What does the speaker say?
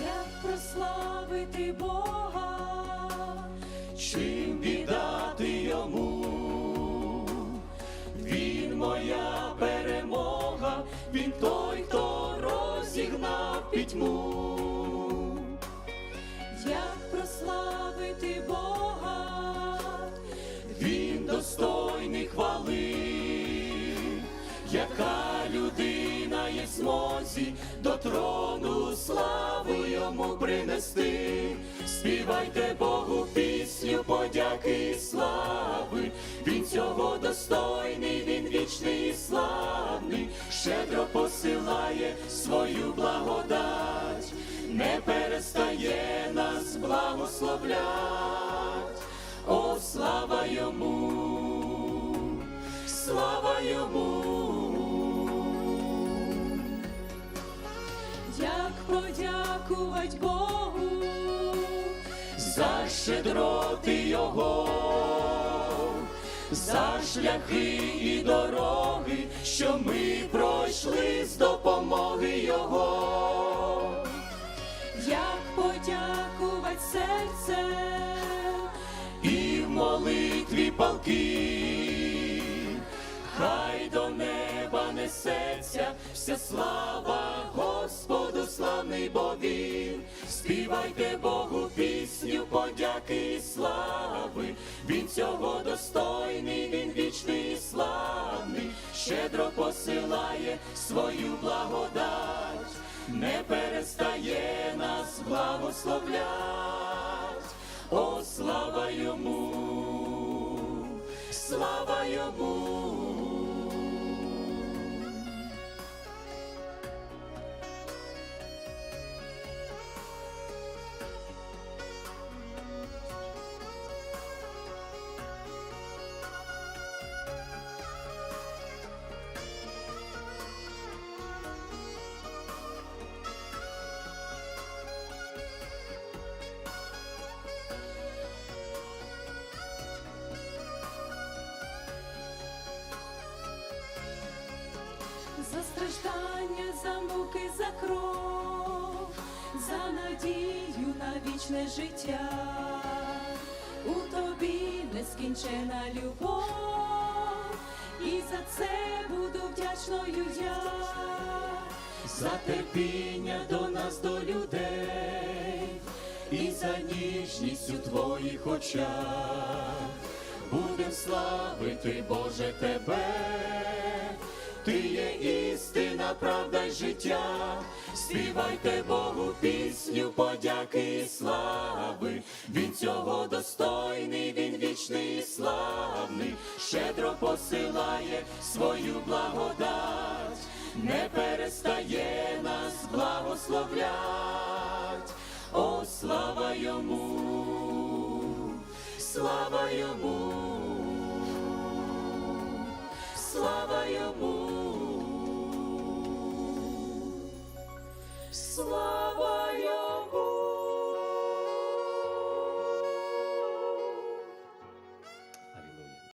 як прославити Бога, чим віддати йому. Він моя перемога, він той, хто розігнав пітьму. як прославити Бога, Він достойний хвали, яка змозі до трону славу йому принести. Співайте Богу пісню подяки і слави. Він цього достойний, він вічний і славний, щедро посилає свою благодать, не перестає нас благословлять. О, слава йому, слава йому, подякувати Богу, за щедроти його, за шляхи і дороги, що ми пройшли з допомоги його. як подякувати серце, і в молитві палки, хай до неба несеться вся слава славний бо він. Співайте Богу пісню подяки і слави. Він цього достойний, він вічний і славний, щедро посилає свою благодать, не перестає нас благословлять. О, слава йому, слава йому. За страждання, за муки, за кров, за надію на вічне життя, у тобі нескінчена любов, і за це буду вдячною я. за терпіння до нас, до людей, і за ніжність у твоїх очах. Будем славити, Боже, тебе, ти є правда й життя. Співайте Богу пісню, подяки і слави. Він цього достойний, він вічний і славний, щедро посилає свою благодать, не перестає нас благословлять. О, слава йому, слава йому, слава йому. Слава